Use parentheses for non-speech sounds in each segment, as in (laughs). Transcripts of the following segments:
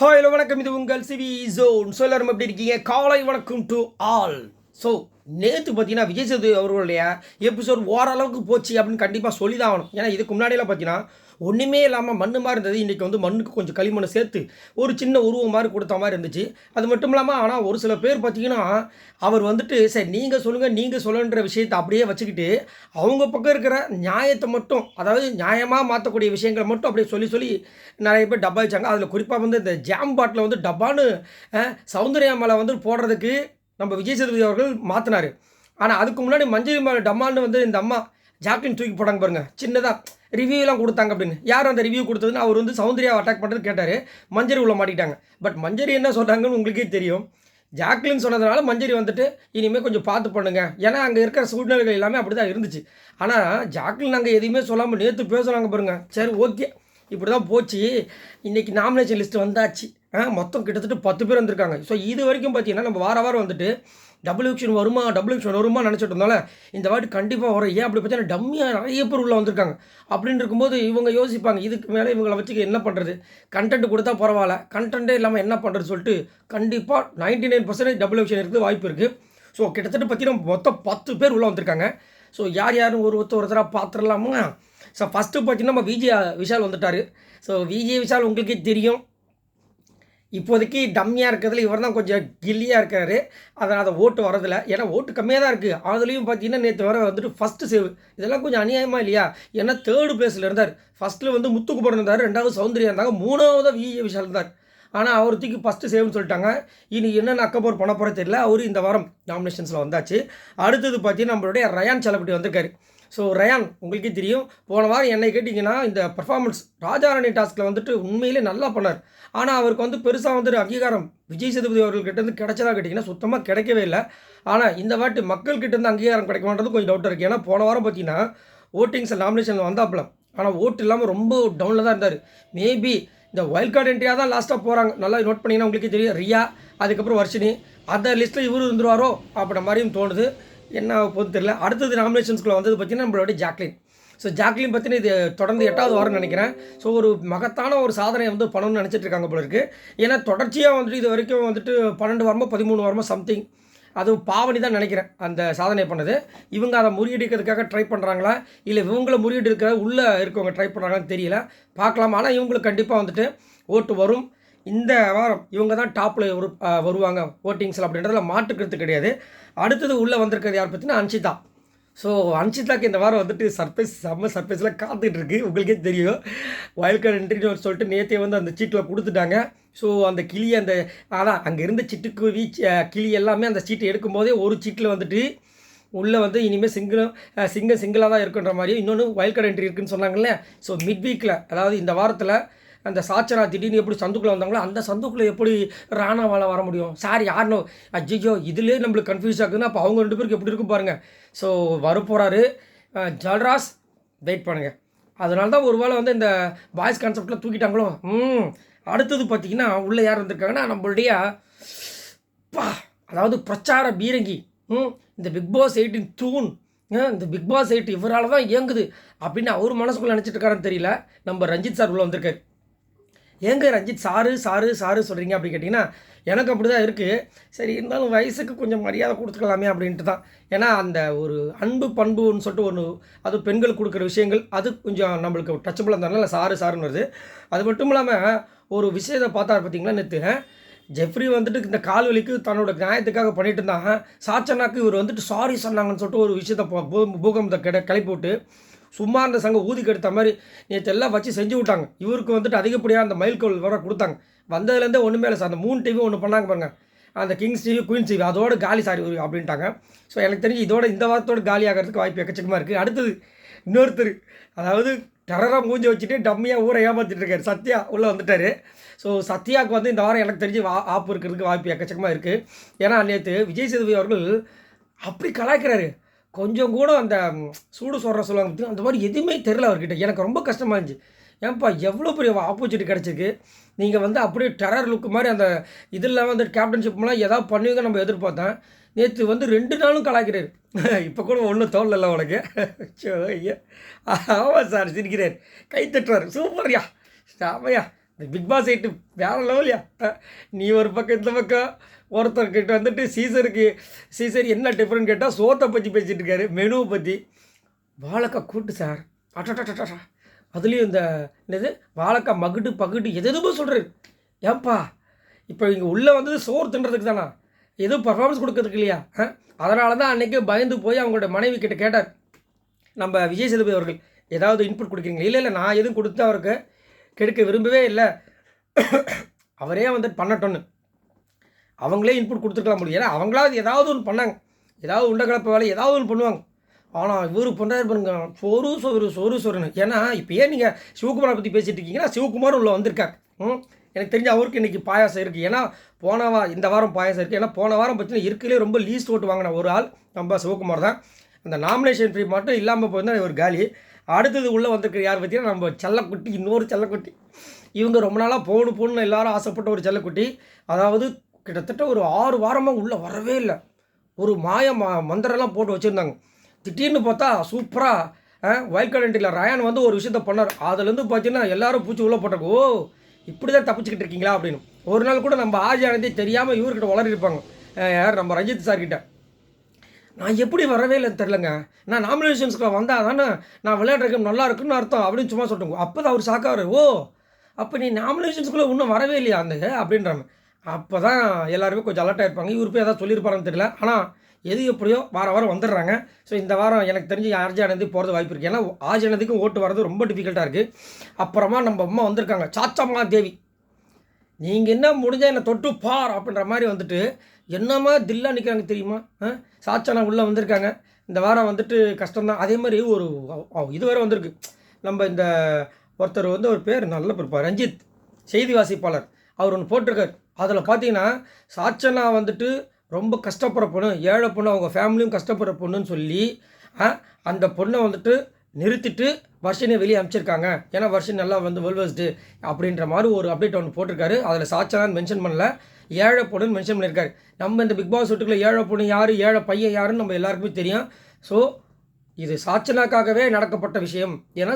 Hi hello வணக்கம். இது உங்கள் சிவி ஜோன் ஸோ எல்லாரும் எப்படி இருக்கீங்க? காலை வணக்கம் டு ஆல் ஸோ நேற்று பார்த்தீங்கன்னா விஜய் சேது அவர்களுடைய எபிசோட் ஓரளவுக்கு போச்சு அப்படின்னு கண்டிப்பாக சொல்லி தான் ஆகணும். ஏன்னா இதுக்கு முன்னாடியெல்லாம் பார்த்தீங்கன்னா ஒன்றுமே இல்லாமல் மண்ணு மாதிரி இருந்தது. இன்றைக்கி வந்து மண்ணுக்கு கொஞ்சம் களிமண்ணை சேர்த்து ஒரு சின்ன உருவம் மாதிரி கொடுத்த மாதிரி இருந்துச்சு. அது மட்டும் இல்லாமல் ஆனால் ஒரு சில பேர் பார்த்தீங்கன்னா அவர் வந்துட்டு சரி நீங்கள் சொல்லுங்கள் நீங்கள் சொல்லுன்ற விஷயத்தை அப்படியே வச்சுக்கிட்டு அவங்க பக்கம் இருக்கிற நியாயத்தை மட்டும் அதாவது நியாயமாக மாற்றக்கூடிய விஷயங்களை மட்டும் அப்படியே சொல்லி சொல்லி நிறைய பேர் டப்பா வச்சாங்க. அதில் குறிப்பாக வந்து இந்த ஜாம் பாட்டில் வந்து டப்பான்னு சௌந்தர்யா மேலே வந்து போடுறதுக்கு நம்ம விஜய் சேதுபதி அவர்கள் மாற்றினார் ஆனால் அதுக்கு முன்னாடி மஞ்சள் மேலே டம்மான்னு வந்து இந்த அம்மா ஜாக்லின் தூக்கி போட்டாங்க பாருங்கள் சின்னதாக ரிவ்யூலாம் கொடுத்தாங்க அப்படின்னு. யார் அந்த ரிவ்யூ கொடுத்ததுன்னு அவர் வந்து சௌந்தர்யாவை அட்டாக் பண்ணுறது கேட்டார். மஞ்சரி உள்ள மாட்டிக்கிட்டாங்க. பட் மஞ்சரி என்ன சொல்கிறாங்கன்னு உங்களுக்கே தெரியும். ஜாக்லின் சொன்னதுனால மஞ்சரி வந்துட்டு இனிமேல் கொஞ்சம் பார்த்து பண்ணுங்க. ஏன்னா அங்கே இருக்கிற சூழ்நிலைகள் எல்லாமே அப்படி தான் இருந்துச்சு. ஆனால் ஜாக்லின் அங்கே எதையுமே சொல்லாமல் நேற்று பேசுகிறாங்க பாருங்க. சரி ஓகே. இப்படி தான் போச்சு. இன்றைக்கி நாமினேஷன் லிஸ்ட் வந்தாச்சு. ஆ மொத்தம் கிட்டத்தட்ட பத்து பேர் வந்திருக்காங்க. ஸோ இது வரைக்கும் பார்த்தீங்கன்னா நம்ம வார வாரம் வந்துட்டு டபுள் எக்ஷன் வருமா? டபுள் எக்ஷன் வருமா நினச்சிட்டு இருந்தால இந்த வாட்டி கண்டிப்பாக வரும் ஏன் அப்படி பார்த்தீங்கன்னா டம்மியாக நிறைய பேர் உள்ளே வந்திருக்காங்க. அப்படின்னு இருக்கும்போது இவங்க யோசிப்பாங்க இதுக்கு மேலே இவங்களை வச்சுக்க என்ன பண்ணுறது கண்டென்ட் கொடுத்தா பரவாயில்ல. கண்டென்ட்டே இல்லாமல் என்ன பண்ணுறது சொல்லிட்டு கண்டிப்பாக ninety nine percentage double eviction இருக்குது வாய்ப்பு இருக்குது ஸோ கிட்டத்தட்ட பார்த்தீங்கன்னா மொத்தம் பத்து பேர் உள்ளே வந்திருக்காங்க. ஸோ யார் யாரும் ஒரு ஒருத்தர் ஒருத்தராக பார்த்துடலாமா? ஸோ ஃபஸ்ட்டு பார்த்தீங்கன்னா நம்ம விஜய் விஷால் வந்துட்டார். ஸோ விஜய் விஷால் உங்களுக்கே தெரியும். இப்போதைக்கு டம்மியாக இருக்கிறதுல இவர் தான் கொஞ்சம் கில்லியாக இருக்காரு. அதனால் அதை ஓட்டு வரதில்ல ஏன்னா ஓட்டு கம்மியாக தான் இருக்குது அதுலேயும் பார்த்தீங்கன்னா நேற்று வர வந்துட்டு ஃபஸ்ட்டு சேவ் இதெல்லாம் கொஞ்சம் அநியாயமாக இல்லையா? ஏன்னா தேர்டு பிளேஸில் இருந்தார். ஃபஸ்ட்டில் வந்து முத்துக்குமரன் இருந்தார். ரெண்டாவது சௌந்தர்யா இருந்தாங்க. மூணாவது வி விஷால் இருந்தார். ஆனால் அவர் தூக்கி ஃபஸ்ட்டு சேவ்னு சொல்லிட்டாங்க. இனி என்னென்ன அக்கப்போர் பண்ண போகிற தெரியல. அவர் இந்த வாரம் நாமினேஷன்ஸில் வந்தாச்சு. அடுத்தது பார்த்தீங்கன்னா நம்மளுடைய ரயான் செலப்பட்டி வந்திருக்காரு. ஸோ ரயான் உங்களுக்கே தெரியும் போன வாரம் என்னை கேட்டிங்கன்னா இந்த பர்ஃபார்மன்ஸ் ராஜாராணி டாஸ்கில் வந்துட்டு உண்மையிலே நல்லா பண்ணார். ஆனால் அவருக்கு வந்து பெருசாக வந்துட்டு அங்கீகாரம் விஜய் சேதுபதி அவர்கள்கிட்ட இருந்து கிடைச்சதா கேட்டிங்கன்னா சுத்தமாக கிடைக்கவே இல்லை. ஆனால் இந்த வாட்டி மக்கள்கிட்ட இருந்து அங்கீகாரம் கிடைக்குமான்றது கொஞ்சம் டவுட்டாக இருக்குது ஏன்னா போன வாரம் பார்த்தீங்கன்னா ஓட்டிங்ஸ் நாமினேஷன் வந்தாப்புல. ஆனால் ஓட்டு இல்லாமல் ரொம்ப டவுனில் தான் இருந்தார். மேபி இந்த வைல்ட் கார்டு என்ட்ரியாக தான் லாஸ்ட்டாக போகிறாங்க நல்லா நோட் பண்ணிங்கன்னா உங்களுக்கு தெரியும். ரியா அதுக்கப்புறம் வர்ஷினி. அந்த லிஸ்ட்டில் இவரும் இருந்துருவாரோ அப்படின்ற மாதிரியும் தோணுது. என்ன போது தெரியல. அடுத்தது நாமினேஷன்ஸ்குள்ளே வந்தது பார்த்தீங்கன்னா நம்மளோட ஜாக்லின். ஸோ ஜாக்லின் பற்றின இது தொடர்ந்து எட்டாவது வாரம் நினைக்கிறேன். ஸோ ஒரு மகத்தான ஒரு சாதனை வந்து பண்ணணும்னு நினச்சிட்டு இருக்காங்க போல இருக்குது ஏன்னா தொடர்ச்சியாக வந்துட்டு இது வரைக்கும் வந்துட்டு பன்னெண்டு வாரமோ பதிமூணு வாரமோ சம்திங் அதுவும் பாவனி தான் நினைக்கிறேன் அந்த சாதனை பண்ணது. இவங்க அதை முறியடிக்கிறதுக்காக ட்ரை பண்ணுறாங்களா இல்லை இவங்கள முறியடிக்கிற உள்ளே இருக்கவங்க ட்ரை பண்ணுறாங்களான்னு தெரியல. பார்க்கலாம். ஆனால் இவங்களுக்கு கண்டிப்பாக வந்துட்டு ஓட்டு வரும். இந்த வாரம் இவங்க தான் டாப்பில் ஒரு வருவாங்க ஓட்டிங்ஸில் அப்படின்றதுல மாற்றுக்கிறது கிடையாது. அடுத்தது உள்ளே வந்திருக்கிறது யார் பார்த்தீங்கன்னா அன்ஷிதா. ஸோ அன்ஷிதாக்கு இந்த வாரம் வந்துட்டு சர்ப்ரைஸ் செம்ம சர்ப்ரைஸில் காத்துட்டு இருக்கு. உங்களுக்கே தெரியும். வயல் கார்டு என்ட்ரின்னு சொல்லிட்டு நேற்றே வந்து அந்த சீட்டில் கொடுத்துட்டாங்க. ஸோ அந்த கிளி அந்த அதான் அங்கே இருந்த சிட்டுக்குருவி கிளி எல்லாமே அந்த சீட்டை எடுக்கும்போதே ஒரு சீட்டில் வந்துட்டு உள்ளே வந்து இனிமேல் சிங்கிளும் சிங்கிள் சிங்கிளாக தான் இருக்குன்ற மாதிரியும் இன்னொன்று வயல் கார்டு என்ட்ரி இருக்குன்னு சொன்னாங்கல்ல. ஸோ மிட் வீக்கில் அதாவது இந்த வாரத்தில் அந்த சாச்சரா திடீர்னு எப்படி சந்துக்குள்ளே வந்தாங்களோ அந்த சந்துக்குள்ளே எப்படி ராணாவால் வர முடியும்? சார் யாருனோ அஜிஜோ இதுலேயே நம்மளுக்கு கன்ஃபியூஸ் ஆகுதுன்னா அப்போ அவங்க ரெண்டு பேருக்கு எப்படி இருக்கும் பாருங்கள் ஸோ வரப்போகிறாரு ஜல்ராஸ் வெயிட் பண்ணுங்கள் அதனால தான் ஒரு வேளை வந்து இந்த பாய்ஸ் கான்செப்டில் தூக்கிட்டாங்களோ? ம். அடுத்தது பார்த்தீங்கன்னா உள்ளே யார் வந்திருக்காங்கன்னா நம்மளுடைய பா அதாவது பிரச்சார பீரங்கி. ம் இந்த பிக் பாஸ் எயிட்டின் தூண். இந்த பிக் பாஸ் எயிட் இவரால் தான் இயங்குது. அப்படின்னு அவர் மனசுக்குள்ளே நினச்சிட்டு இருக்காருன்னு தெரியல. நம்ம ரஞ்சித் சார் உள்ளே வந்திருக்காரு. ஏங்க ரஞ்சித் சாரு சாரு சாரு சொல்கிறீங்க அப்படின்னு கேட்டிங்கன்னா எனக்கு அப்படி தான் இருக்குது சரி இருந்தாலும் வயசுக்கு கொஞ்சம் மரியாதை கொடுத்துக்கலாமே அப்படின்ட்டு தான் ஏன்னா அந்த ஒரு அன்பு பண்புன்னு சொல்லிட்டு ஒன்று அது பெண்களுக்கு கொடுக்குற விஷயங்கள் அது கொஞ்சம் நம்மளுக்கு டச்சபிள் இருந்ததுனால சாரு சாருன்னு வருது. அது மட்டும் இல்லாமல் ஒரு விஷயத்தை பார்த்தா பார்த்தீங்களா நேற்று ஜெஃப்ரி வந்துட்டு இந்த கால் வலிக்கு தன்னோட நியாயத்துக்காக பண்ணிட்டு இருந்தாங்க. சாச்சனாக்கு இவர் வந்துட்டு சாரி சொன்னாங்கன்னு சொல்லிட்டு ஒரு விஷயத்தை பூகம்பத்தை கிட கிளப்பி விட்டு சும்மா அந்த சங்கம் ஊதி கெடுத்த மாதிரி நேற்று எல்லாம் வச்சு செஞ்சு விட்டாங்க. இவருக்கு வந்துட்டு அதிகப்படியாக அந்த மைல்கோல் வர கொடுத்தாங்க. வந்ததுலேருந்தே ஒன்றுமே இல்லை சார் அந்த மூணு டிவி ஒன்று பண்ணாங்க பாருங்க. அந்த கிங்ஸ் டிவி குயின்ஸ் டிவி அதோட காலி சாரி அப்படின்ட்டாங்க. ஸோ எனக்கு தெரிஞ்சு இதோட இந்த வாரத்தோட காலி ஆகிறதுக்கு வாய்ப்பு எக்கச்சக்கமாக இருக்குது அடுத்தது இன்னொருத்தர் அதாவது டெரராக மூஞ்சி வச்சுட்டு டம்மியாக ஊரை ஏமாத்திட்டு இருக்காரு. சத்யா உள்ளே வந்துட்டார். ஸோ சத்யாவுக்கு வந்து இந்த வாரம் எனக்கு தெரிஞ்சு வா ஆப்பு இருக்கிறதுக்கு வாய்ப்பு எக்கச்சக்கமாக இருக்குது ஏன்னா நேற்று விஜய் சேதுபதி அவர்கள் அப்படி கலாய்க்கிறாரு. கொஞ்சம் கூட அந்த சூடு சொல்கிற சொல்லுவாங்க அந்த மாதிரி எதுவுமே தெரில அவர்கிட்ட. எனக்கு ரொம்ப கஷ்டமாக இருந்துச்சு. ஏன்ப்பா எவ்வளோ பெரிய ஆப்பர்ச்சுனிட்டி கிடச்சிருக்கு? நீங்கள் வந்து அப்படியே டெரர் லுக் மாதிரி அந்த இது இல்லாமல் அந்த கேப்டன்ஷிப்லாம் ஏதாவது பண்ணுவீங்க நம்ம எதிர்பார்த்தேன். நேற்று வந்து ரெண்டு நாளும் கலாய்க்கிறாரு. (laughs) இப்போ கூட ஒன்றும் தோணல உனக்கு. (laughs) ஐயா. ஆமாம் சார் சிரிக்கிறார். கை தட்டுறாரு. சூப்பர்யா சாமையா. இந்த பிக் பாஸ் எயிட்டு வேற லெவலியா நீ ஒரு பக்கம் இந்த பக்கம். ஒருத்தர்கிட்ட வந்துட்டு சீசருக்கு சீசர் என்ன டிஃப்ரெண்ட் கேட்டால் சோத்தை பற்றி பேசிகிட்டு இருக்காரு மெனுவை பற்றி வாழைக்காய் கூட்டு சார். அட்டா அதுலேயும் இந்த என்னது வாழைக்காய் மகுடு பகுடு எது எதுவும் சொல்கிறாரு ஏன்பா இப்போ இங்கே உள்ளே வந்தது சோறு தின்றதுக்கு தானா? எதுவும் பர்ஃபார்மன்ஸ் கொடுக்கறதுக்கு இல்லையா? அதனால தான் அன்றைக்கி பயந்து போய் அவங்களோட மனைவி கிட்ட கேட்டார். நம்ம விஜய் சேதுபதி அவர்கள் ஏதாவது இன்புட் கொடுக்குறீங்களா? இல்லை இல்லை நான் எதுவும் கொடுத்து அவருக்கு கெடுக்க விரும்பவே இல்லை. அவரே வந்துட்டு பண்ணட்டோன்னு அவங்களே இன்புட் கொடுத்துருக்கலாம் முடியும் ஏன்னா அவங்களாவது ஏதாவது ஒன்று பண்ணாங்க. ஏதாவது உண்டகலப்ப வேலை ஏதாவது ஒன்று பண்ணுவாங்க. ஆனால் இவர் பண்ணுறாரு பாருங்க சொரு சோறு சோறு சொருன்னு ஏன்னா இப்போ ஏன் நீங்கள் சிவகுமாரை பற்றி பேசிகிட்டு இருக்கீங்கன்னா சிவகுமார் உள்ள வந்திருக்காங்க ம்? எனக்கு தெரிஞ்ச அவருக்கு இன்றைக்கி பாயாசம் இருக்குது ஏன்னா போன வா இந்த வாரம் பாயாசம் இருக்குது ஏன்னா போன வாரம் பார்த்தீங்கன்னா இருக்கலே ரொம்ப லீஸ்ட் ஓட்டு வாங்கின ஒரு ஆள் நம்ம சிவகுமார் தான். அந்த நாமினேஷன் ஃப்ரீ மட்டும் இல்லாமல் போயிருந்தால் ஒரு காலி. அடுத்தது உள்ளே வந்திருக்கிற யார் பார்த்தீங்கன்னா நம்ம செல்லக்குட்டி இன்னொரு செல்லக்குட்டி. இவங்க ரொம்ப நாளாக போகணும் போகணுன்னு எல்லாரும் ஆசைப்பட்ட ஒரு செல்லக்குட்டி. அதாவது கிட்டத்தட்ட ஒரு ஆறு வாரமாக உள்ளே வரவே இல்லை. ஒரு மாய மா மந்திரம்லாம் போட்டு வச்சுருந்தாங்க. திடீர்னு பார்த்தா சூப்பராக வைல்ட் கார்டு ரயான் வந்து ஒரு விஷயத்த பண்ணார். அதுலேருந்து பார்த்தீங்கன்னா எல்லாரும் பூச்சி உள்ளே போட்டாங்க. ஓ இப்படி தான் தப்பிச்சுக்கிட்டு இருக்கீங்களா அப்படின்னு. ஒரு நாள் கூட நம்ம ஆஜி ஆனந்தே தெரியாமல் இவர்கிட்ட வளரிருப்பாங்க யார்? நம்ம ரஞ்சித் சார் கிட்ட. நான் எப்படி வரவே இல்லைன்னு தெரிலங்க நான் நாமினேஷன்ஸ்க்கு வந்தால் தானே நான் விளையாடுறதுக்கு நல்லா இருக்குன்னு அர்த்தம் அப்படின்னு சும்மா சொல்லிட்டு அப்போ தான் அவர் சாக்காரு. ஓ அப்போ நீ நாமினேஷன்ஸ்குள்ளே இன்னும் வரவே இல்லையா அந்த அப்படின்றாங்க. அப்போ தான் எல்லாருமே கொஞ்சம் அலர்ட்டாக இருப்பாங்க இவர் போய் ஏதாவது சொல்லியிருப்பாருன்னு தெரியல. ஆனால் எது எப்படியோ வார வாரம் வந்துடுறாங்க. ஸோ இந்த வாரம் எனக்கு தெரிஞ்சு ஆர்ஜி ஆனந்தி போகிறது வாய்ப்பு இருக்குது ஏன்னா ஆர்ஜி ஆனந்திக்கும் ஓட்டு வர்றது ரொம்ப டிஃபிகல்ட்டாக இருக்குது அப்புறமா நம்ம அம்மா வந்திருக்காங்க. சாச்சம்மா தேவி நீங்கள் என்ன முடிஞ்சால் என்னை தொட்டு பார் அப்படின்ற மாதிரி வந்துட்டு என்னம்மா தில்லாக நிற்கிறாங்க தெரியுமா? ஆ? சாச்சனா உள்ளே வந்திருக்காங்க. இந்த வாரம் வந்துட்டு கஷ்டம்தான். அதே மாதிரி ஒரு இதுவரை வந்திருக்கு. நம்ம இந்த ஒருத்தர் வந்து ஒரு பேர் நல்ல பிறப்பார் ரஞ்சித் செய்தி வாசிப்பாளர். அவர் ஒன்று போட்டிருக்கார். அதில் பார்த்தீங்கன்னா சாச்சனா வந்துட்டு ரொம்ப கஷ்டப்படுற பொண்ணு ஏழை பொண்ணு அவங்க ஃபேமிலியும் கஷ்டப்படுற பொண்ணுன்னு சொல்லி அந்த பொண்ணை வந்துட்டு நிறுத்திட்டு வருஷனை வெளியே அனுப்பிச்சிருக்காங்க. ஏன்னா வருஷன் நல்லா வந்து வெல்வஸ்டு அப்படின்ற மாதிரி ஒரு அப்டேட் ஒன்று போட்டிருக்காரு. அதில் சாச்சனான்னு மென்ஷன் பண்ணல ஏழை பொண்ணுன்னு மென்ஷன் பண்ணியிருக்காரு. நம்ம இந்த பிக் பாஸ் வீட்டுக்குள்ளே ஏழை பொண்ணு யார் ஏழை பையன் யாருன்னு நம்ம எல்லாருக்குமே தெரியும். ஸோ இது சாச்சனாக்காகவே நடக்கப்பட்ட விஷயம். ஏன்னா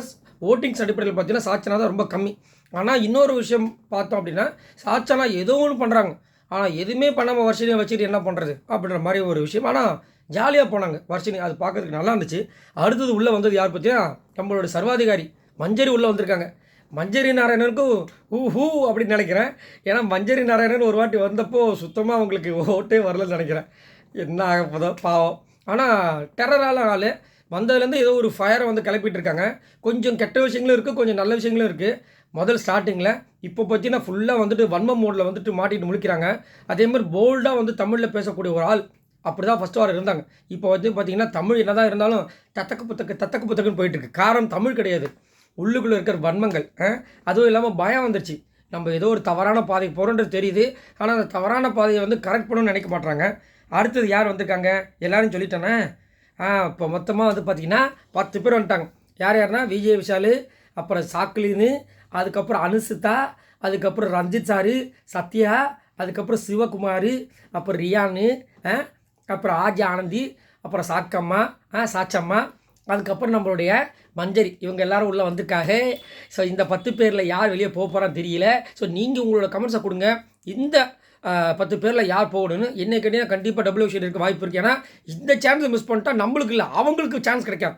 ஓட்டிங்ஸ் அடிப்படையில் பார்த்தீங்கன்னா சாச்சனா தான் ரொம்ப கம்மி. ஆனால் இன்னொரு விஷயம் பார்த்தோம் அப்படின்னா சாச்சனா ஏதோ ஒன்று பண்ணுறாங்க ஆனால் எதுவுமே பண்ணாமல் வருஷனை வச்சுட்டு என்ன பண்ணுறது அப்படின்ற மாதிரி ஒரு விஷயம். ஆனால் ஜாலியாக போனாங்க வருஷனி. அது பார்க்கறதுக்கு நல்லா இருந்துச்சு. அடுத்தது உள்ளே வந்தது யார் பார்த்தீங்கன்னா நம்மளோட சர்வாதிகாரி. மஞ்சரி உள்ளே வந்திருக்காங்க. மஞ்சரி நாராயணனுக்கும் ஊ ஹூ அப்படின்னு நினைக்கிறேன். ஏன்னா மஞ்சரி நாராயணன் ஒரு வாட்டி வந்தப்போ சுத்தமாக அவங்களுக்கு ஓட்டே வரலன்னு நினைக்கிறேன். என்ன ஆக போதோ பாவம். ஆனால் டெரரால ஆள். வந்ததுலேருந்து ஏதோ ஒரு ஃபயரை வந்து கிளப்பிட்டு இருக்காங்க கொஞ்சம் கெட்ட விஷயங்களும் இருக்குது கொஞ்சம் நல்ல விஷயங்களும் இருக்குது முதல் ஸ்டார்டிங்கில் இப்போ பார்த்தீங்கன்னா ஃபுல்லாக வந்துட்டு வன்ம மோடில் வந்துட்டு மாட்டிட்டு முழிக்கிறாங்க. அதே மாதிரி போல்டாக வந்து தமிழில் பேசக்கூடிய ஒரு ஆள் அப்படி தான் ஃபஸ்ட் வாரம் இருந்தாங்க. இப்போ வந்து பார்த்திங்கன்னா தமிழ் என்ன தான் இருந்தாலும் தத்தக்கு புத்தக்கு தத்தக்கு புத்தக்குன்னு போயிட்டுருக்கு. காரணம் தமிழ் கிடையாது. உள்ளுக்குள்ளே இருக்கிற வன்மங்கள் அதுவும் இல்லாமல் பயம் வந்துருச்சு. நம்ம ஏதோ ஒரு தவறான பாதைக்கு போகிறோன்றது தெரியுது. ஆனால் அந்த தவறான பாதையை வந்து கரெக்ட் பண்ணணும்னு நினைக்க மாட்டாங்க அடுத்தது யார் வந்திருக்காங்க? எல்லாரும் சொல்லிட்டேனே? இப்போ மொத்தமாக வந்து பார்த்திங்கன்னா பத்து பேர் வந்துட்டாங்க. யார் யாருன்னா விஜய் விஷாலு அப்புறம் சாக்லின்னு அதுக்கப்புறம் அனுசிதா அதுக்கப்புறம் ரஞ்சித் சாரு சத்யா அதுக்கப்புறம் சிவகுமார் அப்புறம் ரியானு அப்புறம் ஆஜி ஆனந்தி அப்புறம் சாக்கம்மா ஆ சாச்சம்மா அதுக்கப்புறம் நம்மளுடைய மஞ்சரி. இவங்க எல்லாரும் உள்ளே வந்திருக்காங்க. ஸோ இந்த பத்து பேரில் யார் வெளியே போக போகிறான்னு தெரியல. ஸோ நீங்கள் உங்களோட கமெண்ட்ஸை கொடுங்க. இந்த பத்து பேரில் யார் போகணும்னு என்ன கேட்டீங்கன்னா கண்டிப்பாக டபுள் விஷயம் இருக்க வாய்ப்பு இருக்குது ஏன்னா இந்த சான்ஸை மிஸ் பண்ணிட்டா நம்மளுக்கு இல்லை அவங்களுக்கு சான்ஸ் கிடைக்காது.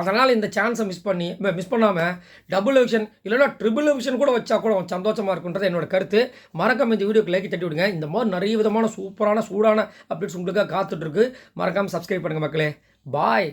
அதனால் இந்த சான்ஸை மிஸ் பண்ணி மிஸ் பண்ணாமல் டபுள் விஷன் இல்லைன்னா ட்ரிபிள் விஷன் கூட வச்சா கூட சந்தோஷமாக இருக்குன்றது என்னோட கருத்து. மறக்காம இந்த வீடியோக்கு லைக் தட்டி விடுங்க. இந்த மாதிரி நிறைய விதமான சூப்பரான சூடான அப்டேட்ஸ் உங்களுக்காக காத்துட்ருக்கு மறக்காமல் சப்ஸ்கிரைப் பண்ணுங்கள் மக்களே. பாய்